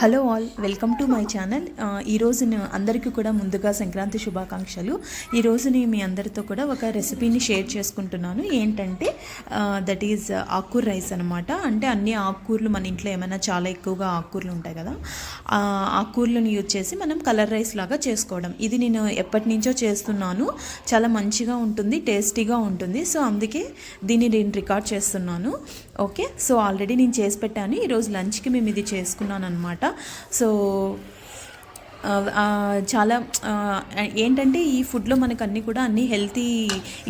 Hello all welcome to my channel. ఈరోజు అందరికీ కూడా ముందుగా సంక్రాంతి శుభాకాంక్షలు. ఈరోజు నేను మీ అందరితో కూడా ఒక రెసిపీని షేర్ చేసుకుంటున్నాను. ఏంటంటే దట్ ఈజ్ ఆకుకూర రైస్ అనమాట అంటే అన్ని ఆకుకూరలు మన ఇంట్లో ఏమైనా చాలా ఎక్కువగా ఆకుకూరలు ఉంటాయి కదా ఆకుకూరలను యూజ్ చేసి మనం కలర్ రైస్ లాగా చేసుకోవడం. ఇది నేను ఎప్పటి నుంచో చేస్తున్నాను. చాలా మంచిగా ఉంటుంది టేస్టీగా ఉంటుంది. సో అందుకే దీన్ని నేను రికార్డ్ చేస్తున్నాను. ఓకే? సో ఆల్రెడీ నేను చేసి పెట్టాను. ఈరోజు లంచ్కి మేము ఇది చేసుకున్నాను అనమాట సో చాలా ఏంటంటే ఈ ఫుడ్లో మనకు అన్నీ కూడా అన్ని హెల్తీ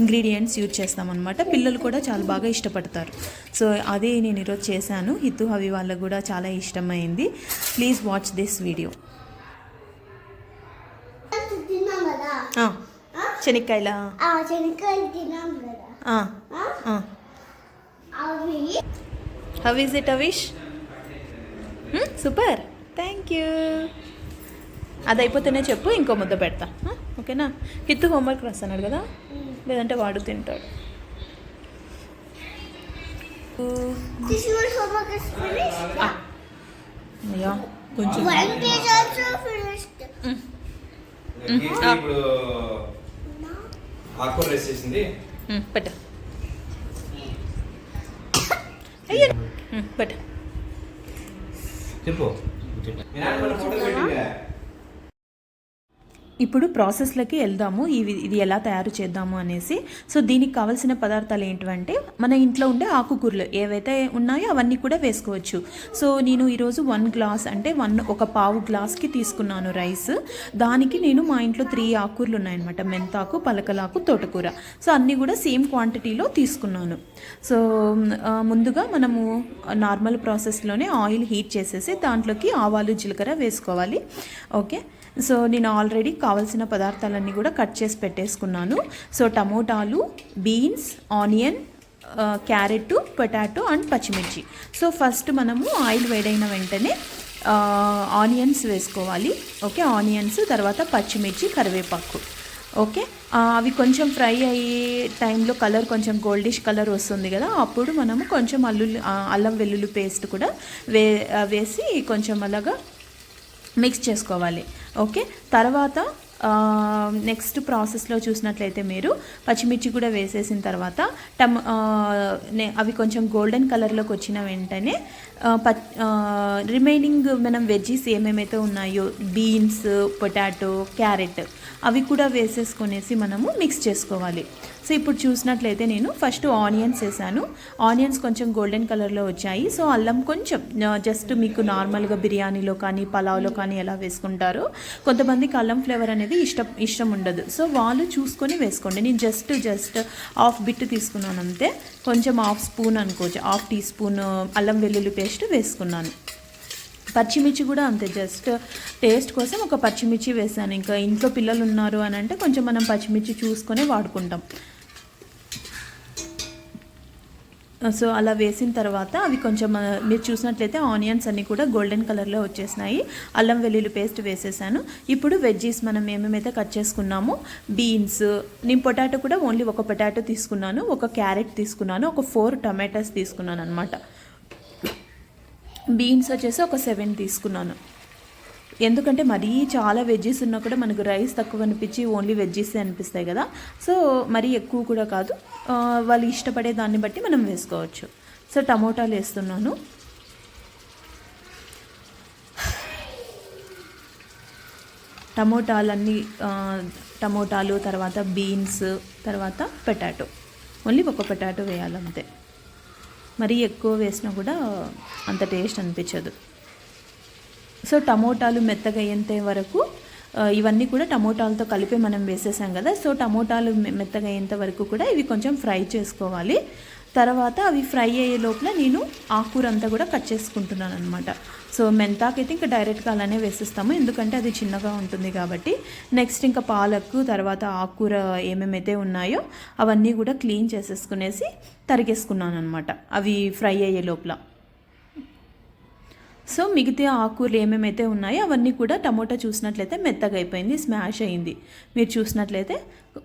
ఇంగ్రీడియంట్స్ యూజ్ చేస్తామన్నమాట. పిల్లలు కూడా చాలా బాగా ఇష్టపడతారు. సో అదే నేను ఈరోజు చేశాను. హితు హవి వాళ్ళకు కూడా చాలా ఇష్టమైంది. Please watch this video. శనక్కాయల? అవి? హవ్ ఈజ్ ఇట్ అవిష్ సూపర్ థ్యాంక్ యూ అది అయిపోతేనే చెప్పు ఇంకో ముద్ద పెడతా. ఆ, ఓకేనా? హిత్తు హోంవర్క్ రాస్తున్నాడు కదా? లేదంటే వాడు తింటాడు. అయ్యా కొంచెం. పెట్టు. అయ్యో. పెట్టు. చెప్పు. మీ నాన్న మన ఫోటో పెట్టిందే ఇప్పుడు ప్రాసెస్లోకి వెళ్దాము. ఇవి ఇది ఎలా తయారు చేద్దాము అనేసి. సో దీనికి కావాల్సిన పదార్థాలు ఏంటంటే మన ఇంట్లో ఉండే ఆకుకూరలు ఏవైతే ఉన్నాయో అవన్నీ కూడా వేసుకోవచ్చు. సో నేను ఈరోజు వన్ గ్లాస్ అంటే వన్ ఒక పావు గ్లాస్కి తీసుకున్నాను రైస్. దానికి నేను మా ఇంట్లో త్రీ ఆకుకూరలు ఉన్నాయన్నమాట. మెంతాకు పలకలాకు తోటకూర. సో అన్నీ కూడా సేమ్ క్వాంటిటీలో తీసుకున్నాను. సో ముందుగా మనము నార్మల్ ప్రాసెస్లోనే ఆయిల్ హీట్ చేసేసి దాంట్లోకి ఆవాలు జీలకర్ర వేసుకోవాలి. ఓకే? సో నేను ఆల్రెడీ కావాల్సిన పదార్థాలన్నీ కూడా కట్ చేసి పెట్టేసుకున్నాను. సో టమోటాలు beans onion carrot potato and పచ్చిమిర్చి. సో ఫస్ట్ మనము ఆయిల్ వేడైన వెంటనే ఆనియన్స్ వేసుకోవాలి. ఓకే? ఆనియన్స్ తర్వాత పచ్చిమిర్చి కరివేపాకు. ఓకే? అవి కొంచెం ఫ్రై అయ్యే టైంలో కలర్ కొంచెం గోల్డిష్ కలర్ వస్తుంది కదా అప్పుడు మనము కొంచెం అల్లుల్లు అల్లం వెల్లుల్లి పేస్ట్ కూడా వే వేసి కొంచెం అలాగా మిక్స్ చేసుకోవాలి. ఓకే? తర్వాత నెక్స్ట్ ప్రాసెస్లో చూసినట్లయితే మీరు పచ్చిమిర్చి కూడా వేసేసిన తర్వాత టమ్ నే- అవి కొంచెం గోల్డెన్ కలర్లోకి వచ్చిన వెంటనే ప రిమైనింగ్ మనం వెజ్జీస్ ఏమేమైతే ఉన్నాయో బీన్స్ పొటాటో క్యారెట్ అవి కూడా వేసేసుకునేసి మనము మిక్స్ చేసుకోవాలి. సో ఇప్పుడు చూసినట్లయితే నేను ఫస్ట్ ఆనియన్స్ వేసాను. ఆనియన్స్ కొంచెం గోల్డెన్ కలర్లో వచ్చాయి. సో అల్లం కొంచెం జస్ట్ మీకు నార్మల్గా బిర్యానీలో కానీ పలావ్లో కానీ ఎలా వేసుకుంటారో కొంతమందికి అల్లం ఫ్లేవర్ అనేది ఇష్టం ఇష్టం ఉండదు సో వాళ్ళు చూసుకొని వేసుకోండి. నేను జస్ట్ జస్ట్ హాఫ్ బిట్ తీసుకున్నాను అంతే. కొంచెం హాఫ్ స్పూన్ అనుకోవచ్చు. హాఫ్ టీ స్పూన్ అల్లం వెల్లుల్లి పేస్ట్ వేసుకున్నాను. పచ్చిమిర్చి కూడా అంతే. జస్ట్ టేస్ట్ కోసం ఒక పచ్చిమిర్చి వేసాను. ఇంకా ఇంట్లో పిల్లలు ఉన్నారు అని అంటే కొంచెం మనం పచ్చిమిర్చి చూసుకొని వాడుకుంటాం. సో అలా వేసిన తర్వాత అవి కొంచెం మీరు చూసినట్లయితే ఆనియన్స్ అన్నీ కూడా గోల్డెన్ కలర్లో వచ్చేసినాయి. అల్లం వెల్లుల్లి పేస్ట్ వేసేసాను. ఇప్పుడు వెజ్జీస్ మనం ఏమేమైతే కట్ చేసుకున్నామో బీన్స్ నేను పొటాటో కూడా ఓన్లీ ఒక పొటాటో తీసుకున్నాను ఒక క్యారెట్ తీసుకున్నాను ఒక ఫోర్ టమాటాస్ తీసుకున్నాను అనమాట బీన్స్ వచ్చేసి ఒక సెవెన్ తీసుకున్నాను. ఎందుకంటే మరీ చాలా వెజ్జెస్ ఉన్నా కూడా మనకు రైస్ తక్కువ అనిపించి ఓన్లీ వెజ్జెస్ అనిపిస్తాయి కదా. సో మరీ ఎక్కువ కూడా కాదు. వాళ్ళు ఇష్టపడే దాన్ని బట్టి మనం వేసుకోవచ్చు. సో టమోటాలు వేస్తున్నాను. టమోటాలన్నీ టమోటాలు తర్వాత బీన్స్ తర్వాత పొటాటో ఓన్లీ ఒక పొటాటో వేయాలంతే. మరీ ఎక్కువ వేసినా కూడా అంత టేస్ట్ అనిపించదు. సో టమోటాలు మెత్తగా వరకు ఇవన్నీ కూడా టమోటాలతో కలిపి మనం వేసేసాం కదా. సో టమోటాలు మెత్తగయ్యేంత వరకు కూడా ఇవి కొంచెం ఫ్రై చేసుకోవాలి. తర్వాత అవి ఫ్రై అయ్యే లోపల నేను ఆకుకూర అంతా కూడా కట్ చేసుకుంటున్నాను అనమాట సో మెంతాకైతే ఇంకా డైరెక్ట్గా అలానే వేసేస్తాము. ఎందుకంటే అది చిన్నగా ఉంటుంది కాబట్టి. నెక్స్ట్ ఇంకా పాలకు తర్వాత ఆకుకూర ఏమేమైతే ఉన్నాయో అవన్నీ కూడా క్లీన్ చేసేసుకునేసి తరిగేసుకున్నాను అనమాట అవి ఫ్రై అయ్యే లోపల. సో మిగతా ఆకుకూరలు ఏమేమైతే ఉన్నాయో అవన్నీ కూడా టమోటా చూసినట్లయితే మెత్తగా అయిపోయింది స్మాష్ అయింది. మీరు చూసినట్లయితే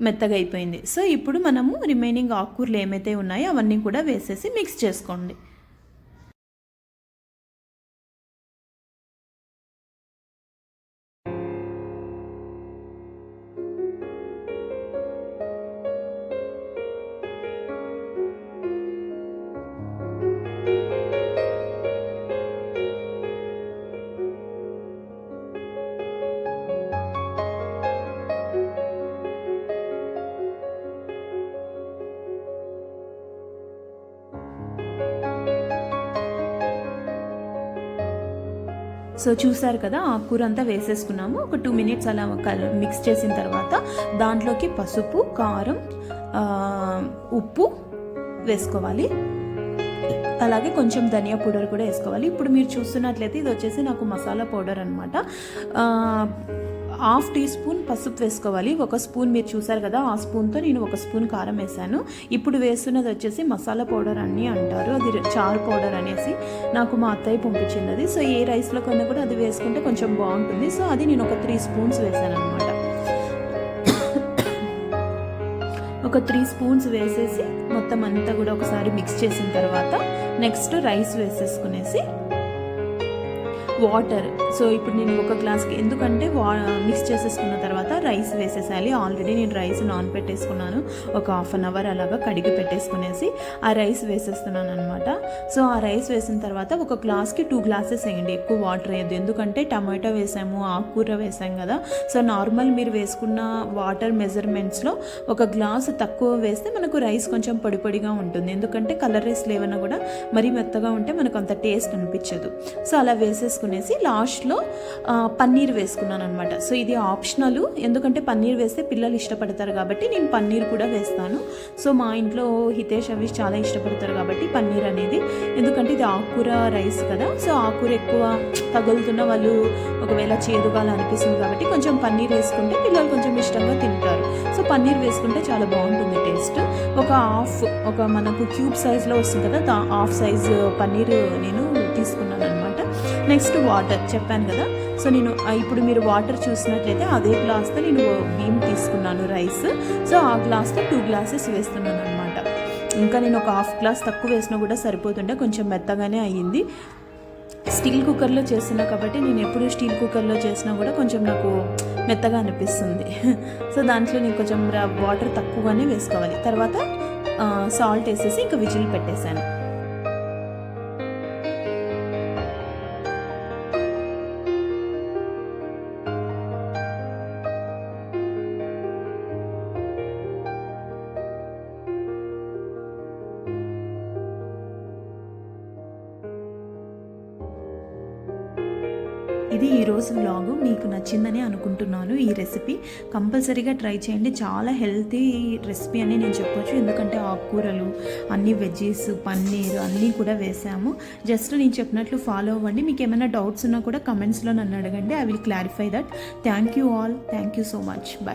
మెత్తగా అయిపోయింది. సో ఇప్పుడు మనము రిమైనింగ్ ఆకుకూరలు ఏమైతే ఉన్నాయో అవన్నీ కూడా వేసేసి మిక్స్ చేసుకోండి. సో చూసారు కదా ఆ కూర అంతా వేసేసుకున్నాము. ఒక టూ మినిట్స్ అలా కల్- మిక్స్ చేసిన తర్వాత దాంట్లోకి పసుపు కారం ఉప్పు వేసుకోవాలి. అలాగే కొంచెం ధనియా పౌడర్ కూడా వేసుకోవాలి. ఇప్పుడు మీరు చూస్తున్నట్లయితే ఇది వచ్చేసి నాకు మసాలా పౌడర్ అనమాట హాఫ్ టీ స్పూన్ పసుపు వేసుకోవాలి. ఒక స్పూన్ మీరు చూసారు కదా ఆ స్పూన్తో నేను ఒక స్పూన్ కారం వేసాను ఇప్పుడు వేస్తున్నది వచ్చేసి మసాలా పౌడర్ అని అంటారు. అది చారు పౌడర్ అనేసి నాకు మా అత్తయ్య పంపించినది అది సో ఏ రైస్లో కన్నా కూడా అది వేసుకుంటే కొంచెం బాగుంటుంది. సో అది నేను ఒక త్రీ స్పూన్స్ వేసాను అనమాట ఒక త్రీ స్పూన్స్ వేసేసి మొత్తం అంతా కూడా ఒకసారి మిక్స్ చేసిన తర్వాత నెక్స్ట్ రైస్ వేసేసుకునేసి వాటర్. సో ఇప్పుడు నేను ఒక గ్లాస్కి ఎందుకంటే వా మిక్స్ చేసేసుకున్న తర్వాత రైస్ వేసేసాలి ఆల్రెడీ నేను రైస్ నాన్ పెట్టేసుకున్నాను. ఒక హాఫ్ అన్ అవర్ అలాగా కడిగి పెట్టేసుకునేసి ఆ రైస్ వేసేస్తున్నాను అనమాట సో ఆ రైస్ వేసిన తర్వాత ఒక గ్లాస్కి టూ గ్లాసెస్ వేయండి. ఎక్కువ వాటర్ వేయద్దు. ఎందుకంటే టమాటో వేసాము ఆకుకూర వేసాం కదా. సో నార్మల్ మీరు వేసుకున్న వాటర్ మెజర్మెంట్స్లో ఒక గ్లాస్ తక్కువ వేస్తే మనకు రైస్ కొంచెం పొడి పొడిగా ఉంటుంది. ఎందుకంటే కలర్ రైస్ లేవన్నా కూడా మరీ మెత్తగా ఉంటే మనకు అంత టేస్ట్ అనిపించదు. సో అలా వేసుకునేసి లాస్ట్లో పన్నీర్ వేసుకున్నాను అనమాట సో ఇది ఆప్షనల్. ఎందుకంటే పన్నీర్ వేస్తే పిల్లలు ఇష్టపడతారు కాబట్టి నేను పన్నీర్ కూడా వేస్తాను. సో మా ఇంట్లో హితేష్ అవి చాలా ఇష్టపడతారు కాబట్టి పన్నీర్ అనేది. ఎందుకంటే ఇది ఆకుకూర రైస్ కదా. సో ఆకుకూర ఎక్కువ తగులుతున్న వాళ్ళు ఒకవేళ చేదుగా అనిపిస్తుంది కాబట్టి కొంచెం పన్నీర్ వేసుకుంటే పిల్లలు కొంచెం ఇష్టంగా తింటారు. సో పన్నీర్ వేసుకుంటే చాలా బాగుంటుంది టేస్ట్. ఒక హాఫ్ ఒక మనకు క్యూబ్ సైజ్లో వస్తుంది కదా దా హాఫ్ సైజ్ పన్నీర్ నేను నెక్స్ట్ వాటర్ చెప్పాను కదా. సో నేను ఇప్పుడు మీరు వాటర్ చూసినట్లయితే అదే గ్లాస్తో నేను బియ్యం తీసుకున్నాను రైస్ సో ఆ గ్లాస్తో టూ గ్లాసెస్ వేస్తున్నాను అనమాట ఇంకా నేను ఒక హాఫ్ గ్లాస్ తక్కువ వేసినా కూడా సరిపోతుండే కొంచెం మెత్తగానే అయ్యింది. స్టీల్ కుక్కర్లో చేస్తున్నా కాబట్టి నేను ఎప్పుడు స్టీల్ కుక్కర్లో చేసినా కూడా కొంచెం నాకు మెత్తగా అనిపిస్తుంది. సో దాంట్లో నేను కొంచెం వాటర్ తక్కువగానే వేసుకోవాలి. తర్వాత సాల్ట్ వేసేసి ఇంకా విజిల్ పెట్టేశాను. ఇది ఈరోజు వ్లాగు మీకు నచ్చిందని అనుకుంటున్నాను ఈ రెసిపీ కంపల్సరీగా ట్రై చేయండి. చాలా హెల్తీ రెసిపీ అని నేను చెప్పొచ్చు. ఎందుకంటే ఆకుకూరలు అన్ని వెజ్జీస్ పన్నీర్ అన్నీ కూడా వేసాము. జస్ట్ నేను చెప్పినట్లు ఫాలో అవ్వండి. మీకు ఏమైనా డౌట్స్ ఉన్నా కూడా కమెంట్స్లో నన్ను అడగండి. I will clarify that thank you all thank you so much bye